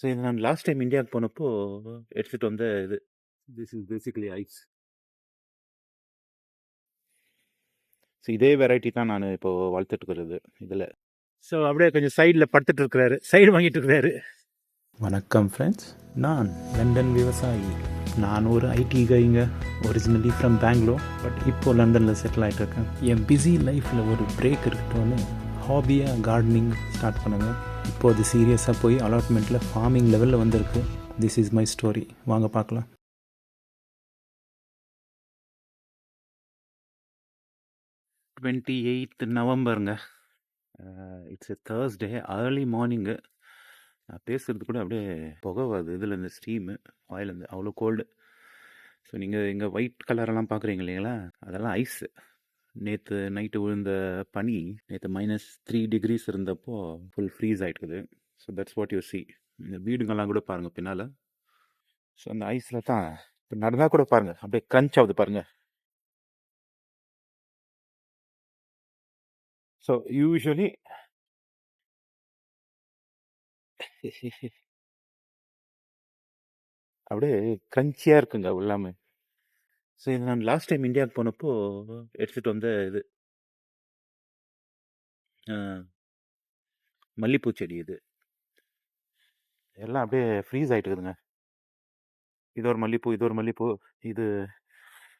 So இது நான் last time இந்தியாவுக்கு போனப்போ எடுத்துகிட்டு வந்த இது. This is basically ice so இதே வெரைட்டி தான் நான் இப்போ வளர்த்துட்டு இருக்கிறது இதில். ஸோ அப்படியே கொஞ்சம் சைடில் படுத்துட்டு இருக்கிறாரு சைடு வாங்கிட்டு இருக்கிறாரு வணக்கம் ஃப்ரெண்ட்ஸ் நான் லண்டன் விவசாயி. நான் ஒரு ஐடி கைங்க ஒரிஜினலி ஃப்ரம் பெங்களூர் பட் இப்போ லண்டனில் செட்டில் ஆகிட்டு இருக்கேன் என் பிஸி லைஃப்பில் ஒரு பிரேக் இருக்கட்டும்னு ஹாபியாக கார்டனிங் ஸ்டார்ட் பண்ணுங்க. இப்போ அது சீரியஸாக போய் அலாட்மெண்ட்டில் ஃபார்மிங் லெவலில் வந்திருக்கு. திஸ் இஸ் மை ஸ்டோரி வாங்க பார்க்கலாம். Twenty eighth நவம்பருங்க it's a Thursday early morning நான் பேசுகிறது கூட அப்படியே புகை வருது. இதில் இந்த ஸ்டீமு ஆயிலேருந்து அவ்வளோ கோல்டு ஸோ நீங்கள் இங்கே ஒயிட் கலரெல்லாம் பார்க்குறீங்க இல்லைங்களா? அதெல்லாம் ஐஸு நேற்று நைட்டு விழுந்த பனி நேற்று மைனஸ் த்ரீ டிகிரிஸ் இருந்தப்போ full freeze ஆகிட்டுக்குது so that's what you see இந்த வீடுங்கள்லாம் கூட பாருங்கள் பின்னால். ஸோ அந்த ஐஸில் தான் இப்போ நடந்தால் கூட பாருங்கள் அப்படியே க்ரன்ச் ஆகுது பாருங்கள் ஸோ யூஸ்வலி அப்படியே க்ரன்ச்சியாக இருக்குங்க எல்லாமே. ஸோ இது நான் லாஸ்ட் டைம் இந்தியாவுக்கு போனப்போ எடுத்துகிட்டு வந்த இது. மல்லிப்பூ செடி இது. எல்லாம் அப்படியே ஃப்ரீஸ் ஆகிட்டு இருக்குதுங்க இது ஒரு மல்லிப்பூ இது ஒரு மல்லிப்பூ இது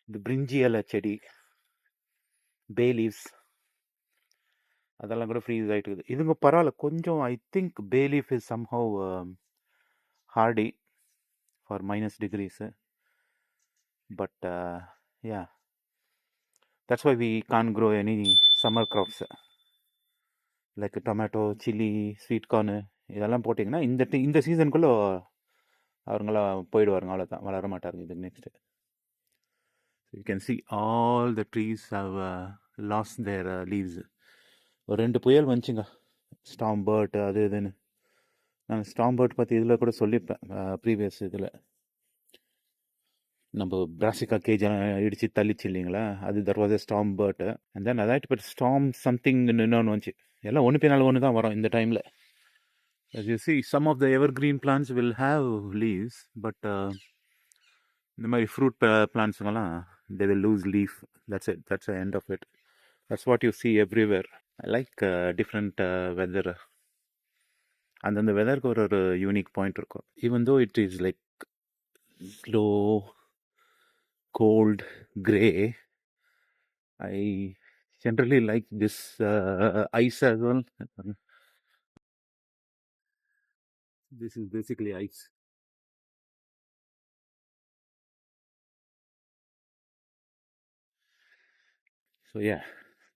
இது பிரிஞ்சி இலை செடி பே லீவ்ஸ் அதெல்லாம் கூட ஃப்ரீஸ் ஆகிட்டு இருக்குது இதுங்க பரவாயில்ல கொஞ்சம் I think bay leaf is somehow hardy for minus degrees but yeah that's why we can grow any summer crops like tomato chilli sweet corn இதெல்லாம் போட்டிங்கன்னா இந்த இந்த சீசனுக்குள்ளே அவங்களாம் போயிடுவாருங்க. அவ்வளோதான் வளர மாட்டாருங்க இது next you can see all the trees have lost their leaves ஒரு ரெண்டு புயல் வந்துச்சுங்க. ஸ்டாம் பேர்ட் அது இதுன்னு. நான் ஸ்டாம் பேர்ட் பற்றி இதில் கூட சொல்லியிருப்பேன் ப்ரீவியஸ் இதில். நம்ம பிராசிகா கேஜ் இடிச்சு தள்ளிச்சு இல்லைங்களா? அது there was storm Bert and then அதாய்ட் but storm something இன்னொன்று வந்துச்சு. எல்லாம் ஒன்று பின்னால் ஒன்று தான் வரும் இந்த டைமில் as you see some of the evergreen plants will have leaves but uh, இந்த மாதிரி fruit பிளான்ஸுங்கெல்லாம் they will lose leaf. That's it that's end of it it. What you you everywhere everywhere. I like uh, different uh, அந்தந்த வெதருக்கு ஒரு ஒரு unique point இருக்கும். Even though it is like slow gold grey I generally like this ice as well this is basically ice so yeah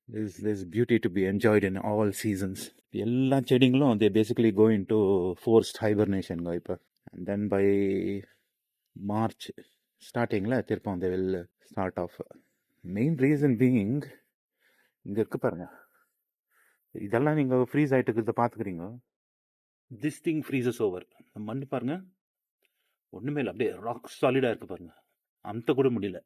there's there's beauty to be enjoyed in all seasons எல்லா செடிங்களும் they basically go into forced hibernation இப்போ and then by March ஸ்டார்டிங்கில் திருப்பம் they will start off main reason being இங்கே இருக்கு பாருங்கள் இதெல்லாம் நீங்கள் freeze ஆகிட்டு இருக்கிறத பார்த்துக்கிறீங்க திஸ் திங் ஃப்ரீசஸ் ஓவர் மண்ணு பாருங்க. ஒன்றுமே இல்லை. அப்படியே ராக் சாலிடாக இருக்குது பாருங்கள் அந்த கூட முடியல.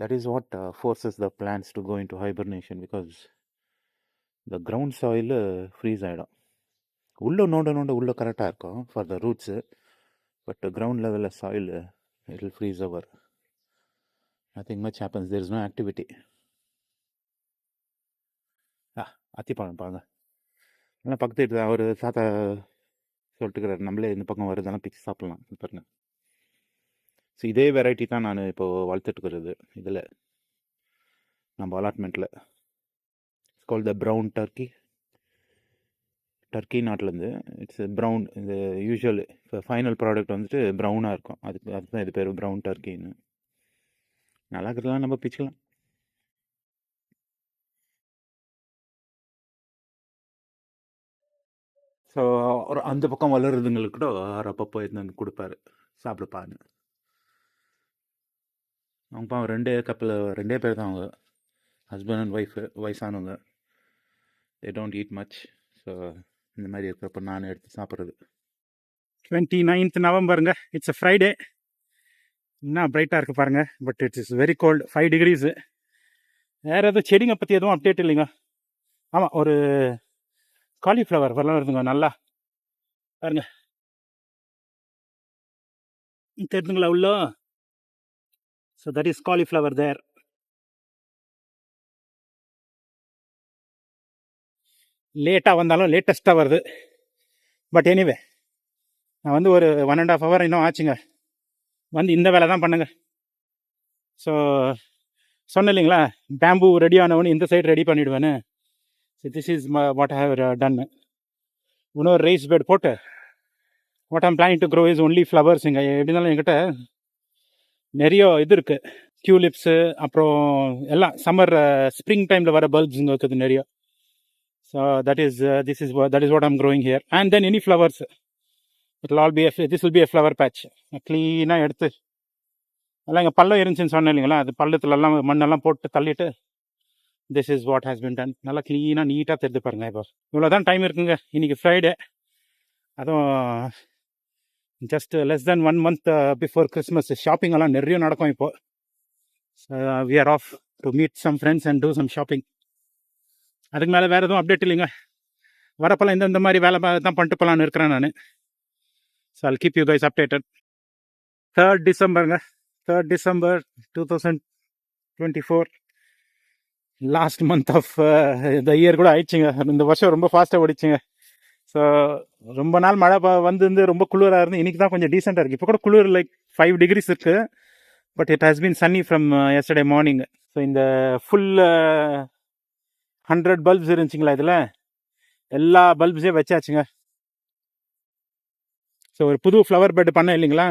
That is what forces the plants to go into hibernation because the ground soil freeze ஆகிடும் உள்ளே நோண்ட நோண்ட உள்ளே கரெக்டாக இருக்கும். For the roots but ground லெவலில் soil it will freeze over nothing much happens there is no activity ah அத்திப்பழம் பாருங்க. நல்லா பக்கத்து வீட்டு அவர் சாத்தா சொல்லிட்டுக்கிறார் நம்மளே இந்த பக்கம் வருதெல்லாம் பிச்சு சாப்பிட்லாம். பாருங்கள் பாருங்க. ஸோ இதே வெரைட்டி தான் நான் இப்போது வளர்த்துட்டுக்கிறது இதில். நம்ம அலாட்மெண்ட்டில் call the brown turkey turkey நாட்டிலேருந்து இட்ஸ் ப்ரௌன் இந்த யூஸ்வல் இப்போ ஃபைனல் ப்ராடக்ட் வந்துட்டு ப்ரௌனாக இருக்கும். அதுக்கு அதுதான் இது பேர் ப்ரௌன் டர்க்கின்னு நல்லா இருக்கிறதுலாம் நம்ம பிச்சுக்கலாம். ஸோ ஒரு அந்த பக்கம் வளருதுங்களுக்கு கூட அவர் அப்பப்போ எடுத்து கொடுப்பாரு. சாப்பிடுப்பான்னு அவங்க பாவம் ரெண்டே கப்பில் ரெண்டே பேர் தான் அவங்க. ஹஸ்பண்ட் அண்ட் ஒய்ஃபு வயசானவங்க. They don't eat much so இந்த மாதிரி இருக்கிறப்ப நான் எடுத்து சாப்பிட்றது. டுவெண்ட்டி நைன்த் நவம்பருங்க இட்ஸ் அ ஃப்ரைடே இன்னும் பிரைட்டாக இருக்குது பாருங்கள் but it's is very cold five degrees வேறு எதுவும் செடிங்க பற்றி எதுவும் அப்டேட் இல்லைங்க? ஆமாம் ஒரு காலிஃப்ளவர் வரலாம் இருந்துங்க நல்லா. பாருங்கள் தெரிஞ்சுங்களா உள்ள? So that is cauliflower there லேட்டாக வந்தாலும் லேட்டஸ்ட்டாக வருது. பட் எனிவே நான் வந்து ஒரு ஒன் அண்ட் ஆஃப் ஹவர் இன்னும் ஆச்சுங்க. வந்து இந்த வேலை தான் பண்ணுங்க. ஸோ சொன்னேன் இல்லைங்களா பேம்பு ரெடி ஆனவொன்னு இந்த side ready பண்ணிவிடுவேன்னு this is what have done இன்னொரு ரைஸ் பெட் போட்டு what am planning to grow is only flowers இங்கே. எப்படி இருந்தாலும் என்கிட்ட நிறைய இது இருக்குது டியூலிப்ஸு அப்புறம் எல்லாம் சம்மர் ஸ்ப்ரிங் டைமில் வர பல்ப்ஸ் இங்கே இருக்குது நிறைய. So that is this is that is I'm am growing And and then flowers, flowers all all be this will be a flower patch க்ளீனாக எடுத்து. அதெல்லாம் இங்கே பள்ளம் இருந்துச்சுன்னு சொன்னேன் இல்லைங்களா? அது பள்ளத்துலலாம் மண்ணெல்லாம் போட்டு தள்ளிட்டு this is what has been done நல்லா க்ளீனாக நீட்டாக தெரிஞ்சு பாருங்க இப்போ. இவ்வளோ தான் டைம் இருக்குங்க. இன்னைக்கு ஃப்ரைடே அதுவும் just less than one month before Christmas shopping எல்லாம் நிறைய நடக்கும் இப்போது we are off to meet some friends and do some shopping அதுக்கு மேலே வேறு எதுவும் அப்டேட் இல்லைங்க. வரப்பெல்லாம் இந்த இந்த மாதிரி வேலை தான் பண்ணிட்டு போகலான்னு இருக்கிறேன் நான். So I'll keep you guys updated third டிசம்பருங்க third December two thousand twenty four last month of இந்த இயர் கூட ஆயிடுச்சுங்க. இந்த வருஷம் ரொம்ப ஃபாஸ்ட்டாக ஓடிச்சுங்க. ஸோ ரொம்ப நாள் மழை ப- வந்து ரொம்ப குளிராக இருந்து இன்னைக்கு தான் கொஞ்சம் டீசெண்டாக இருக்குது இப்போ கூட குளிர் லைக் ஃபைவ் டிகிரிஸ் இருக்குது but it has been sunny from yesterday morning so இந்த ஃபுல் ஹண்ட்ரட் பல்ப்ஸ் இருந்துச்சுங்களா இதில்? எல்லா பல்ப்ஸையும் வச்சாச்சுங்க. ஸோ ஒரு புது ஃப்ளவர் பெட் பண்ண இல்லைங்களா?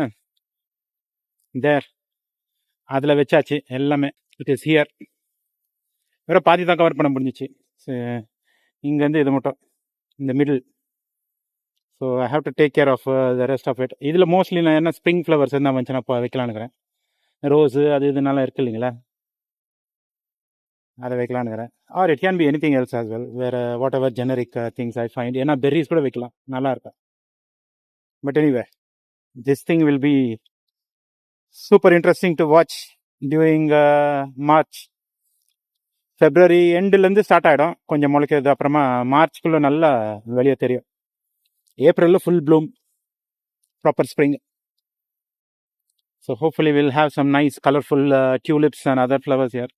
தேர் அதில் வச்சாச்சு எல்லாமே. இட் இஸ் ஹியர் வெறும் பாதி தான் கவர் பண்ண முடிஞ்சிச்சு. ஸோ இங்கேருந்து இது மட்டும். இந்த middle so I have to take care of the rest of it இதில் மோஸ்ட்லி நான் என்ன ஸ்ப்ரிங் ஃப்ளவர்ஸ் இருந்தால் வந்துச்சுன்னா இப்போ வைக்கலான்னுக்கிறேன் ரோஸு அது இதுனால இருக்கு இல்லைங்களா? அதை வைக்கலான்னுக்கிறேன் or it can be anything else as well வேறு whatever generic things I find ஏன்னா பெர்ரிஸ் கூட வைக்கலாம். நல்லா இருக்கும். But anyway this thing will be super interesting to watch during March February எண்டுலேருந்து start ஆகிடும் கொஞ்சம் முளைக்கிறது அப்புறமா மார்ச்குள்ளே நல்லா வெளியே தெரியும். ஏப்ரலில் full bloom proper spring so hopefully will have some nice colourful tulips and other flowers year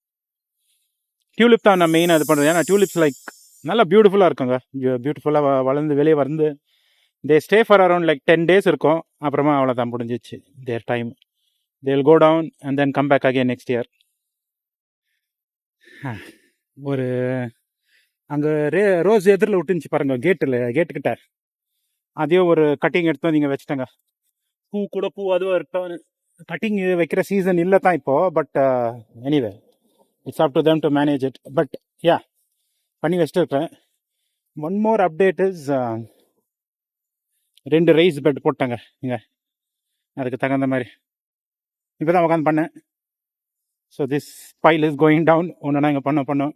tulip தான் நான் மெயினாக இது பண்ணுறது ஏன்னா டியூலிப்ஸ் லைக் நல்லா பியூட்டிஃபுல்லாக இருக்குங்க. பியூட்டிஃபுல்லாக வளர்ந்து வெளியே வந்து they stay for around like ten days இருக்கும். அப்புறமா அவ்வளோ தான் முடிஞ்சிச்சு. Their time they will go down and then come back again next year ஒரு அங்கே ரே ரோஸ் எதிரில் விட்டுருந்துச்சு பாருங்க கேட்டில் கேட்டுக்கிட்ட அதையும் ஒரு கட்டிங் எடுத்து நீங்கள் வச்சுட்டேங்க. பூ கூட பூ அதுவும் இருக்கட்டும் கட்டிங் வைக்கிற சீசன் இல்லை தான் இப்போது but anyway uh, it's up to them to manage it but yeah பண்ணி வச்சுட்டுருக்கறேன் one more update is uh, ரெண்டு ரைஸ் பெட் போட்டாங்க. இங்கே அதுக்கு தகுந்த மாதிரி. இப்போ தான் உட்காந்து பண்ணேன் so this pile is going down ஒன்றுனா இங்கே பண்ண பண்ணோம்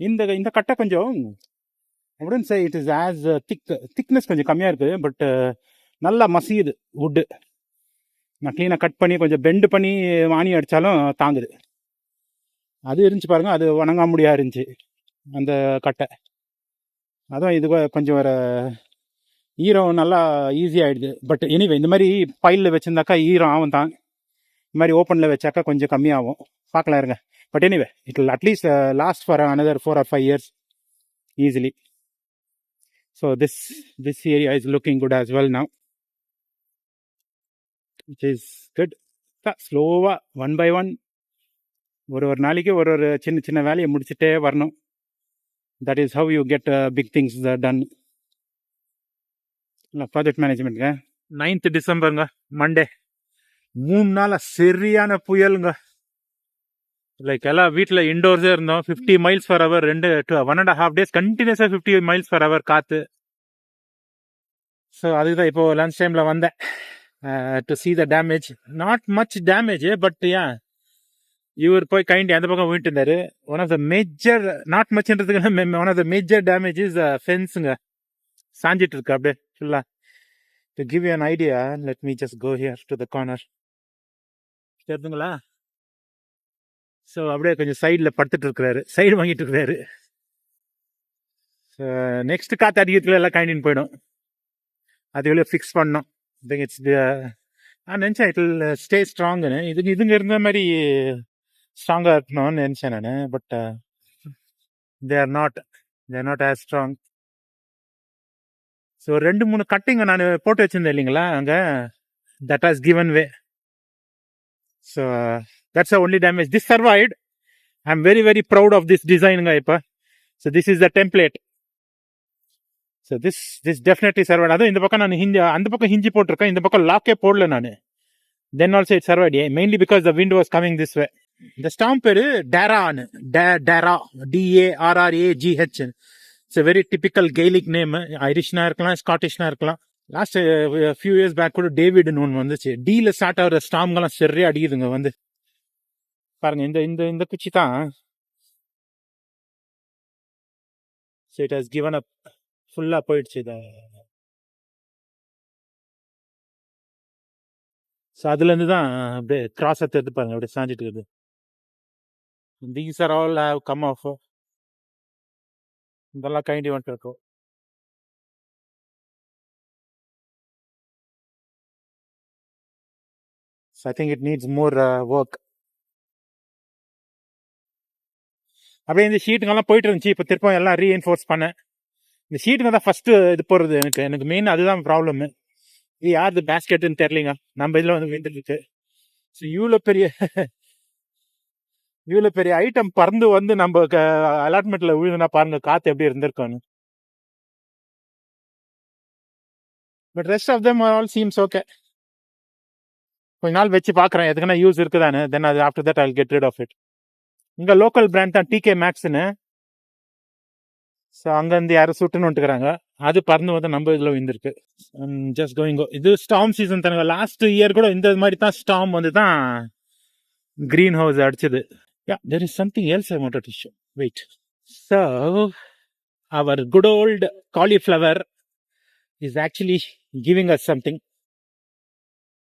இந்த இந்த கட்டை கொஞ்சம் உடன் say it is as thick thickness கொஞ்சம் கம்மியாக இருக்குது பட் uh, நல்லா மசியுது வுட்டு நான் க்ளீனாக கட் பண்ணி கொஞ்சம் பெண்டு பண்ணி வாணி அடித்தாலும் தாங்குது. அது இருந்துச்சு பாருங்கள் அது வணங்காமுடியா இருந்துச்சு. அந்த கட்டை. அதான் இது கொஞ்சம் வேறு ஈரம் நல்லா ஈஸியாகிடுது பட் எனிவே இந்த மாதிரி பயிலில் வச்சுருந்தாக்கா ஈரம் ஆகும் தான். இந்த மாதிரி ஓப்பனில் வச்சாக்கா கொஞ்சம் கம்மியாகும். பார்க்கலாம் இருங்க. But anyway it will at least last for another four or five years easily so this this area is looking good as well now which is good ஸ்லோவாக ஒன் பை ஒன் ஒரு ஒரு நாளைக்கு ஒரு ஒரு சின்ன சின்ன வேலையை முடிச்சுட்டே வரணும். That is how you get big things done இல்லை ப்ராஜெக்ட் மேனேஜ்மெண்ட்ங்க நைன்த் டிசம்பருங்க மண்டே மூணு நாளாக சரியான புயலுங்க. லைக் எல்லாம் வீட்டில் இண்டோர்ஸே இருந்தோம். ஃபிஃப்டி மைல்ஸ் ஃபர் ஹவர் ரெண்டு two one and half days கண்டினியூஸாக ஃபிஃப்டி மைல்ஸ் ஃபர் ஹவர் காற்று ஸோ அதுதான் இப்போது லன்ச் டைமில் வந்தேன். To see the damage not much damage but ஏன் இவர் போய் கைண்டி அந்த பக்கம் போயிட்டு இருந்தாரு one of the major not மச்ன்றதுக்கு one of the major damage is ஃபென்ஸுங்க சாஞ்சிட்டு இருக்கு அப்படியே ஃபுல்லா to give you an idea let me just go here to the corner தெரிதுங்களா so அப்படியே கொஞ்சம் சைடில் படுத்துட்டு இருக்கிறாரு. சைடு வாங்கிட்டு இருக்கிறாரு. நெக்ஸ்ட் காற்று அடிக்கிறதுக்குள்ள எல்லாம் கைண்டின் போயிடும். அது எவ்வளோ ஃபிக்ஸ் பண்ணோம் இட்ஸ் நான் நினச்சேன் இட் ஸ்டே ஸ்ட்ராங்குன்னு uh, இதுங்க இதுங்க இருந்த மாதிரி ஸ்ட்ராங்காக இருக்கணும்னு நினச்சேன் நான். But they are not they are not as strong so ரெண்டு மூணு கட்டிங்க நான் போட்டு வச்சிருந்தேன் இல்லைங்களா அங்கே? That has given way so that's a only damage this survived I am very very proud of this டிசைனுங்க இப்போ. So this is the template so this this definitely survived அதுவும் இந்த பக்கம் நான் ஹிந்தி அந்த பக்கம் ஹிஞ்சி போட்டிருக்கேன். இந்த பக்கம் லாக்கே போடல நான். Then also it survived mainly because the wind was coming this way இந்த ஸ்டாம்ப் பேரு டேரான்னு Darragh D A R R A G H it's very typical Gaelic name ஐரிஷ்னா இருக்கலாம் ஸ்காட்டிஷ்னா இருக்கலாம். லாஸ்ட் ஃபியூ இயர்ஸ் பேக் கூட டேவிட்னு ஒன்று வந்துச்சு. டீல ஸ்டார்ட் ஆகிற ஸ்டாம்கெல்லாம் சரியா அடிக்குதுங்க வந்து. பாருங்க இந்த இந்த இந்த குச்சி தான். So it has given up ஃபுல்லாக போயிடுச்சு இதை. ஸோ அதுலேருந்து தான் அப்படியே கிராஸ் எடுத்து பாருங்க அப்படியே சாஞ்சிட்டு இருக்குது. These are all how come of இதெல்லாம் கைண்ட் வந்துட்டு இருக்கும். I think it needs more work அப்படியே இந்த ஷீட்டுங்கெல்லாம் போயிட்டு இருந்துச்சு இப்போ திருப்பம் எல்லாம் ரீஎன்ஃபோர்ஸ் பண்ணேன். இந்த ஷீட்டுங்க தான் ஃபஸ்ட்டு இது போடுறது எனக்கு. எனக்கு மெயின் அதுதான் ப்ராப்ளம் இது யார் பேஸ்கெட்டுன்னு தெரியலங்க. நம்ம இதில் வந்து விழுந்துருக்கு ஸோ இவ்வளோ பெரிய இவ்வளோ பெரிய ஐட்டம் பறந்து வந்து நம்ம அலாட்மெண்ட்ல விழுதுனா பாருங்க காத்து எப்படி இருந்திருக்கோன்னு but rest of them all seems okay கொஞ்ச நாள் வச்சு பார்க்குறேன் எதுக்குன்னா யூஸ் இருக்குதானே. தென் அது after that I get rid of it இங்கே லோக்கல் பிராண்ட் தான் டிகே மேக்ஸ்னு ஸோ அங்கேருந்து யாரும் சுட்டுன்னு வந்துட்டுக்கிறாங்க அது பறந்து வந்து நம்ம இதில் விழுந்திருக்கு. ஜஸ்ட் கோயிங்கோ இது ஸ்டாம் சீசன் தானுங்க. லாஸ்ட் இயர் கூட இந்த மாதிரி தான் ஸ்டாம் வந்து தான் க்ரீன் ஹவுஸ் அடிச்சது. Yeah there is something else I wanted to wait so our good old cauliflower is actually giving us something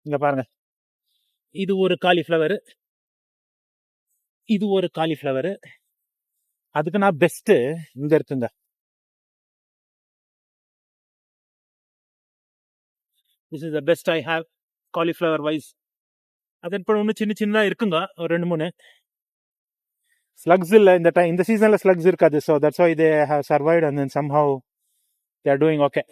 இங்கே பாருங்க. இது ஒரு காலிஃப்ளவர் இது ஒரு காலிஃப்ளவர் அதுக்கு நான் பெஸ்ட்டு இங்கே இருக்குங்க. This is the best I have cauliflower wise அது இப்போ ஒன்று சின்ன சின்னதாக இருக்குங்க. ஒரு ரெண்டு மூணு. ஸ்லக்ஸ் இல்லை இந்த டைம் இந்த சீசனில் ஸ்லக்ஸ் இருக்காது. So that's why they have survived and then somehow they are doing okay